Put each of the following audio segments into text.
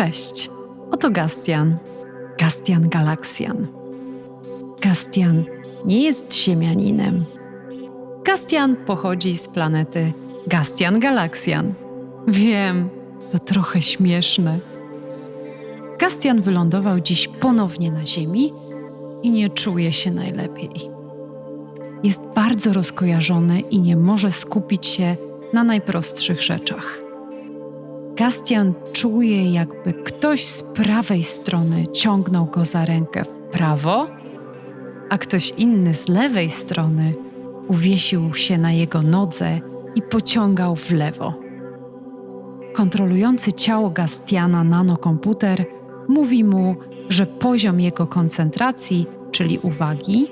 Cześć, oto Gastian. Gastian Galaksjan. Gastian nie jest ziemianinem. Gastian pochodzi z planety Gastian Galaksjan. Wiem, to trochę śmieszne. Gastian wylądował dziś ponownie na Ziemi i nie czuje się najlepiej. Jest bardzo rozkojarzony i nie może skupić się na najprostszych rzeczach. Gastian czuje, jakby ktoś z prawej strony ciągnął go za rękę w prawo, a ktoś inny z lewej strony uwiesił się na jego nodze i pociągał w lewo. Kontrolujący ciało Gastiana nanokomputer mówi mu, że poziom jego koncentracji, czyli uwagi,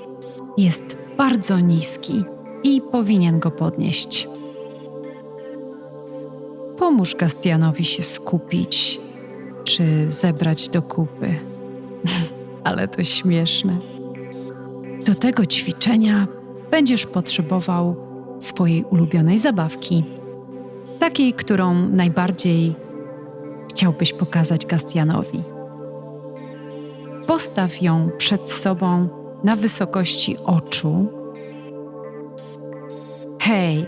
jest bardzo niski i powinien go podnieść. Pomóż Gastianowi się skupić czy zebrać do kupy. Ale to śmieszne. Do tego ćwiczenia będziesz potrzebował swojej ulubionej zabawki, takiej, którą najbardziej chciałbyś pokazać Gastianowi. Postaw ją przed sobą na wysokości oczu. Hej,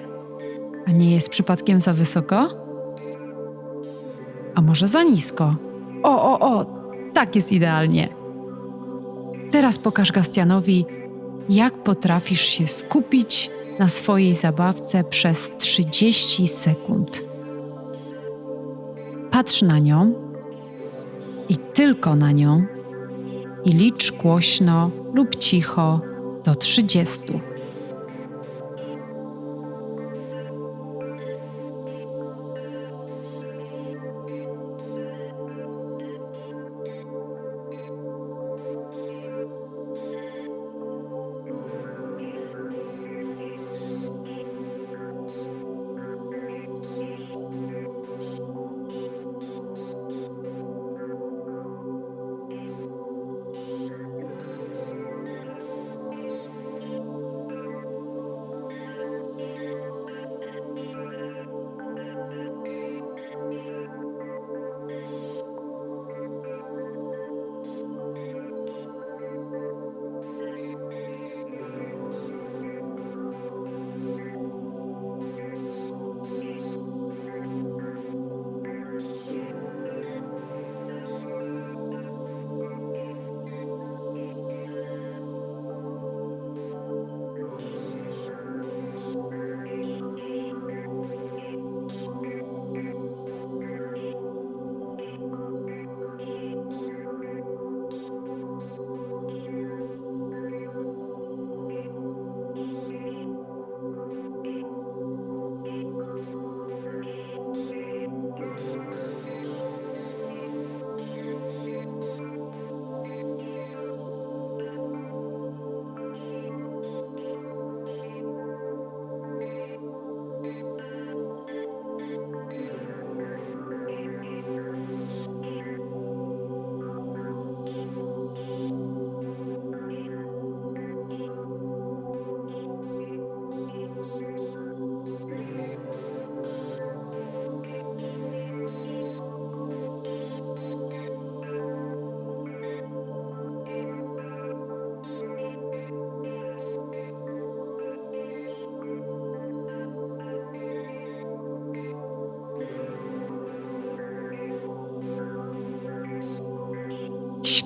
a nie jest przypadkiem za wysoko? A może za nisko? O, o, o, tak jest idealnie. Teraz pokaż Gastianowi, jak potrafisz się skupić na swojej zabawce przez 30 sekund. Patrz na nią i tylko na nią i licz głośno lub cicho do 30.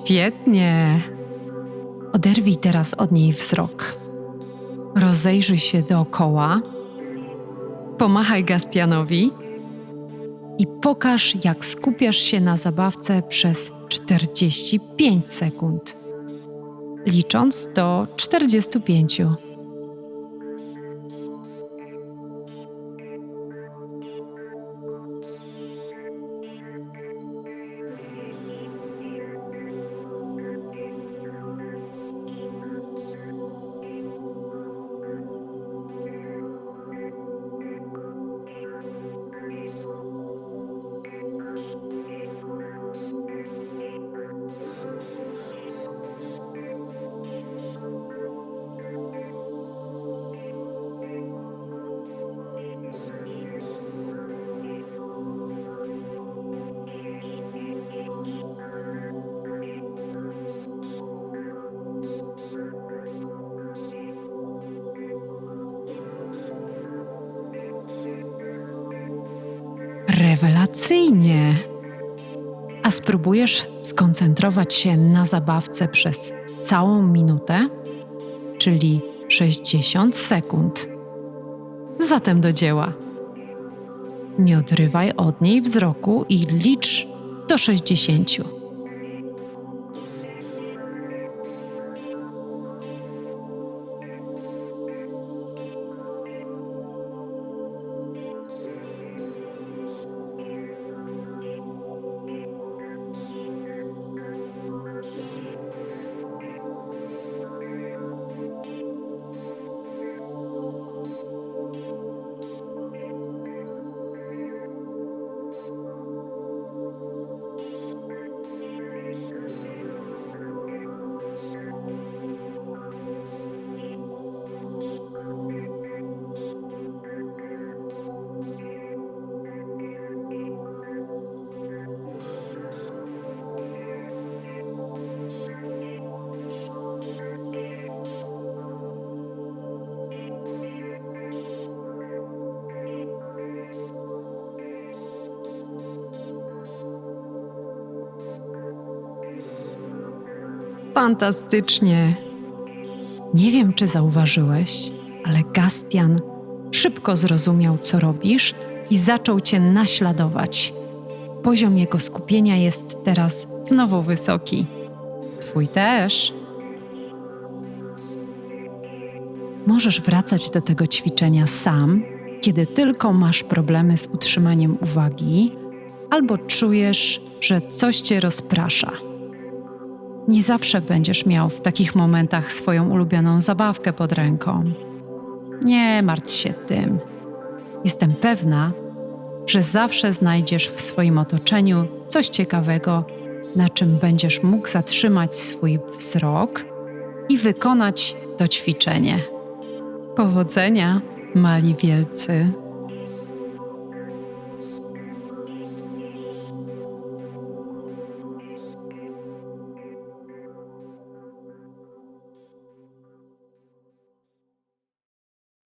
Świetnie. Oderwij teraz od niej wzrok. Rozejrzyj się dookoła. Pomachaj Gastianowi i pokaż, jak skupiasz się na zabawce przez 45 sekund, licząc do 45. Rewelacyjnie! A spróbujesz skoncentrować się na zabawce przez całą minutę, czyli 60 sekund. Zatem do dzieła. Nie odrywaj od niej wzroku i licz do 60. Fantastycznie! Nie wiem, czy zauważyłeś, ale Gastian szybko zrozumiał, co robisz i zaczął cię naśladować. Poziom jego skupienia jest teraz znowu wysoki. Twój też. Możesz wracać do tego ćwiczenia sam, kiedy tylko masz problemy z utrzymaniem uwagi albo czujesz, że coś cię rozprasza. Nie zawsze będziesz miał w takich momentach swoją ulubioną zabawkę pod ręką. Nie martw się tym. Jestem pewna, że zawsze znajdziesz w swoim otoczeniu coś ciekawego, na czym będziesz mógł zatrzymać swój wzrok i wykonać to ćwiczenie. Powodzenia, mali wielcy!